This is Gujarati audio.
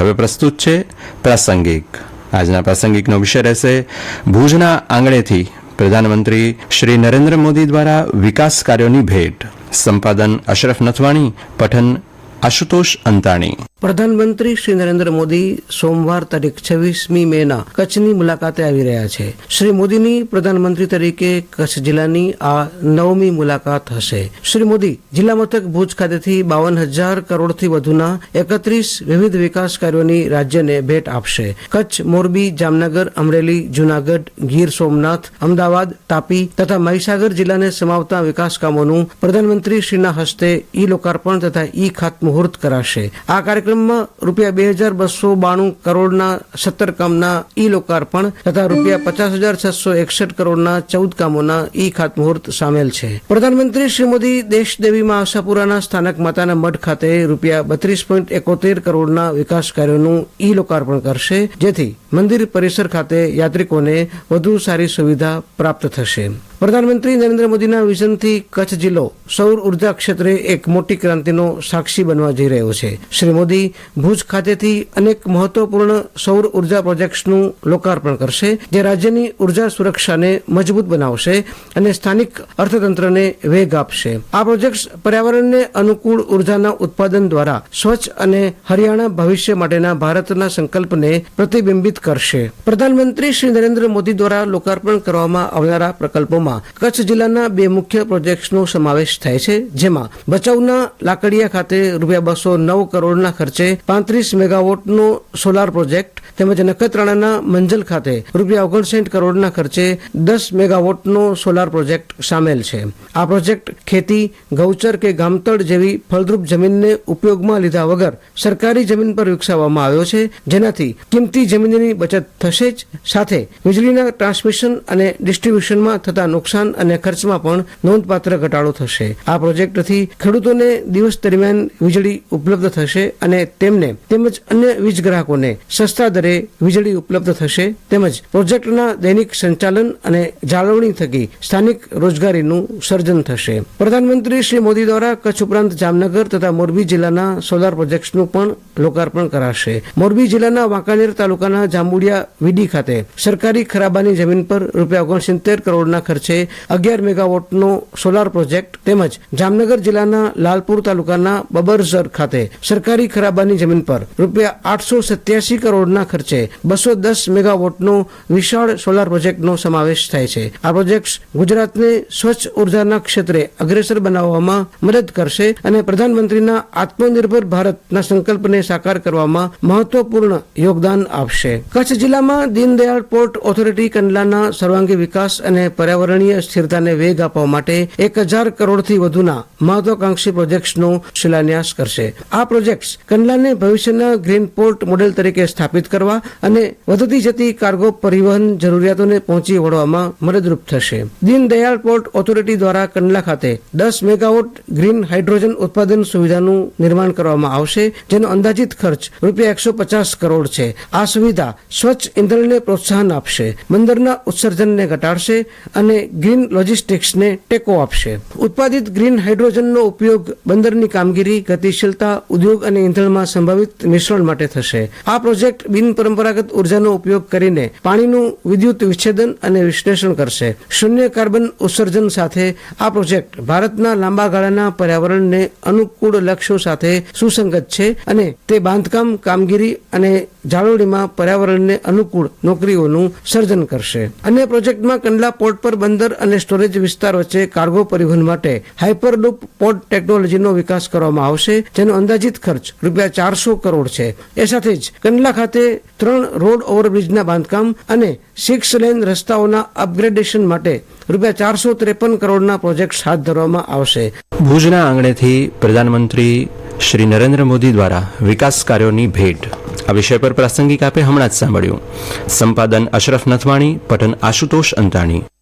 હવે પ્રસ્તુત છે પ્રાસંગિક. આજના પ્રાસંગિકનો વિષય રહેશે ભુજના આંગણેથી પ્રધાનમંત્રી શ્રી નરેન્દ્ર મોદી દ્વારા વિકાસ કાર્યોની ભેટ. સંપાદન અશરફ નથવાણી, પઠન આશુતોષ અંતાણી. પ્રધાનમંત્રી શ્રી નરેન્દ્ર મોદી સોમવાર તારીખ છવ્વીસમી મેના કચ્છની મુલાકાતે આવી રહ્યા છે. શ્રી મોદીની પ્રધાનમંત્રી તરીકે કચ્છ જિલ્લાની આ નવમી મુલાકાત હશે. શ્રી મોદી જિલ્લા મથક ભુજ ખાતેથી બાવન હજાર કરોડથી વધુના એકત્રીસ વિવિધ વિકાસ કાર્યોની રાજ્યને ભેટ આપશે. કચ્છ, મોરબી, જામનગર, અમરેલી, જુનાગઢ, ગીર સોમનાથ, અમદાવાદ, તાપી તથા મહીસાગર જિલ્લાને સમાવતા વિકાસ કામોનું પ્રધાનમંત્રી શ્રીના હસ્તે ઈ લોકાર્પણ તથા ઈ ખાતમુહૂર્ત કરાશે. આ કાર્યક્રમમાં રૂપિયા બે હજાર બસો બાણું કરોડના સત્તર કામના ઈ લોકાર્પણ તથા રૂપિયા પચાસ હજાર છસો એકસઠ કરોડના ચૌદ કામોના ઈ ખાતમુહૂર્ત સામેલ છે. પ્રધાનમંત્રી શ્રી મોદી દેશદેવીમાં આશાપુરાના સ્થાનક માતાના મઠ ખાતે રૂપિયા બત્રીસ પોઈન્ટ એકોતેર કરોડના વિકાસ કાર્યોનું ઈ લોકાર્પણ કરશે, જેથી મંદિર પરિસર ખાતે યાત્રિકોને વધુ સારી સુવિધા પ્રાપ્ત થશે. પ્રધાનમંત્રી નરેન્દ્ર મોદીના વિઝનથી કચ્છ જિલ્લો સૌર ઊર્જા ક્ષેત્રે એક મોટી ક્રાંતિનો સાક્ષી બનવા જઈ રહ્યો છે. શ્રી મોદી ભુજ ખાતેથી અનેક મહત્વપૂર્ણ સૌર ઊર્જા પ્રોજેક્ટ્સનું લોકાર્પણ કરશે, જે રાજ્યની ઊર્જા સુરક્ષાને મજબૂત બનાવશે અને સ્થાનિક અર્થતંત્રને વેગ આપશે. આ પ્રોજેક્ટ્સ પર્યાવરણને અનુકૂળ ઉર્જાના ઉત્પાદન દ્વારા સ્વચ્છ અને હરિયાણા ભવિષ્ય માટેના ભારતના સંકલ્પને પ્રતિબિંબિત કરશે. પ્રધાનમંત્રી શ્રી નરેન્દ્ર મોદી દ્વારા લોકાર્પણ કરવામાં આવનારા પ્રકલ્પોમાં કચ્છ જિલ્લાના બે મુખ્ય પ્રોજેક્ટ્સનો સમાવેશ થાય છે, જેમાં ભચાઉના લાકડીયા ખાતે રૂપિયા બસો નવ કરોડના ખર્ચે પાંત્રીસ મેગાવોટનો સોલાર પ્રોજેક્ટ તેમજ નખત્રાણાના મંજલ ખાતે રૂપિયા ઓગણસાઠ કરોડના ખર્ચે દસ મેગાવોટનો સોલાર પ્રોજેક્ટ સામેલ છે. આ પ્રોજેક્ટ ખેતી, ગૌચર કે ગામતળ જેવી ફળદ્રુપ જમીનને ઉપયોગમાં લીધા વગર સરકારી જમીન પર વિકસાવવામાં આવ્યો છે, જેનાથી કિંમતી જમીનની બચત થશે જ. સાથે વીજળીના ટ્રાન્સમિશન અને ડિસ્ટ્રીબ્યુશનમાં થતા નુકસાન અને ખર્ચમાં પણ નોંધપાત્ર ઘટાડો થશે. આ પ્રોજેક્ટથી ખેડૂતોને દિવસ દરમિયાન વીજળી ઉપલબ્ધ થશે અને તેમને તેમજ અન્ય વીજ ગ્રાહકોને સસ્તા દરે વીજળી ઉપલબ્ધ થશે. તેમજ પ્રોજેક્ટના દૈનિક સંચાલન અને જાળવણી થકી સ્થાનિક રોજગારીનું સર્જન થશે. પ્રધાનમંત્રી શ્રી મોદી દ્વારા કચ્છ ઉપરાંત જામનગર તથા મોરબી જિલ્લાના સોલાર પ્રોજેક્ટ્સનું પણ લોકાર્પણ કરાશે. મોરબી જિલ્લાના વાંકાનેર તાલુકાના જાંબુડિયા વીડી ખાતે સરકારી ખરાબાની જમીન પર રૂપિયા ઓગણસિત્તેર કરોડના ખર્ચે અગિયાર મેગાવોટનો સોલાર પ્રોજેક્ટ તેમજ જામનગર જિલ્લાના લાલપુર તાલુકાના બબરઝર ખાતે સરકારી ખરાબાની જમીન પર રૂપિયા આઠસો સત્યાસી કરોડના ખર્ચે બસો દસ મેગાવોટનો વિશાળ સોલાર પ્રોજેક્ટનો સમાવેશ થાય છે. આ પ્રોજેક્ટ્સ ગુજરાતને સ્વચ્છ ઉર્જાના ક્ષેત્રે અગ્રેસર બનાવવામાં મદદ કરશે અને પ્રધાનમંત્રીના આત્મનિર્ભર ભારતના સંકલ્પને સાકાર કરવામાં મહત્વપૂર્ણ યોગદાન આપશે. કચ્છ જિલ્લામાં દીનદયાળ પોર્ટ ઓથોરિટી કંડલાના સર્વાંગી વિકાસ અને પર્યાવરણીય સ્થિરતાને વેગ આપવા માટે એક હજાર કરોડથી વધુના મહત્વાકાંક્ષી પ્રોજેક્ટ્સનો શિલાન્યાસ કરશે. આ પ્રોજેક્ટ્સ કંડલાને ભવિષ્યના ગ્રીન પોર્ટ મોડેલ તરીકે સ્થાપિત કરવા અને વધતી જતી કાર્ગો પરિવહન જરૂરિયાતોને પહોંચી વળવામાં મદદરૂપ થશે. દીનદયાળ પોર્ટ ઓથોરિટી દ્વારા કંડલા ખાતે દસ મેગાવોટ ગ્રીન હાઇડ્રોજન ઉત્પાદન સુવિધાનું નિર્માણ કરવામાં આવશે, જેનો અંદાજિત ખર્ચ રૂપિયા એકસો પચાસ કરોડ છે. આ સુવિધા સ્વચ્છ ઇંધણને પ્રોત્સાહન આપશે બંદરના ઉત્સર્જનને ઘટાડશે અને ગ્રીન લોજિસ્ટિક્સને ટેકો આપશે. ઉત્પાદિત ગ્રીન હાઇડ્રોજનનો ઉપયોગ બંદરની કામગીરી, ગતિશીલતા, ઉદ્યોગ અને ઇંધણમાં સંભવિત મિશ્રણ માટે થશે. આ પ્રોજેક્ટ બિન પરંપરાગત ઉર્જાનો ઉપયોગ કરીને પાણીનું વિદ્યુત વિચ્છેદન અને વિશ્લેષણ કરશે. શૂન્ય કાર્બન ઉત્સર્જન સાથે આ પ્રોજેક્ટ ભારતના લાંબા ગાળાના પર્યાવરણને અનુકૂળ લક્ષ્યો સાથે સુસંગત છે અને તે બાંધકામ કામગીરી અને જાળવણીમાં પર્યાવરણને અનુકૂળ નોકરીઓનું સર્જન કરશે. અન્ય પ્રોજેક્ટમાં કંડલા પોર્ટ પર બંદર અને સ્ટોરેજ વિસ્તાર વચ્ચે કાર્ગો પરિવહન માટે હાઇપરલૂપ પોર્ટ ટેકનોલોજીનો વિકાસ કરવામાં આવશે, જેનો અંદાજિત ખર્ચ રૂપિયા ચારસો કરોડ છે. એ સાથે જ કંડલા ખાતે ત્રણ રોડ ઓવરબ્રિજના બાંધકામ અને સિક્સ લેન રસ્તાઓના અપગ્રેડેશન માટે રૂપિયા ચારસો ત્રેપન કરોડના પ્રોજેક્ટ હાથ ધરવામાં આવશે. ભુજના આંગણેથી પ્રધાનમંત્રી શ્રી નરેન્દ્ર મોદી દ્વારા વિકાસ કાર્યોની ભેટ. આ વિષય પર પ્રાસંગિક આપે હમણાં જ સાંભળ્યું. સંપાદન અશરફ નથવાણી પઠન આશુતોષ અંતાણી.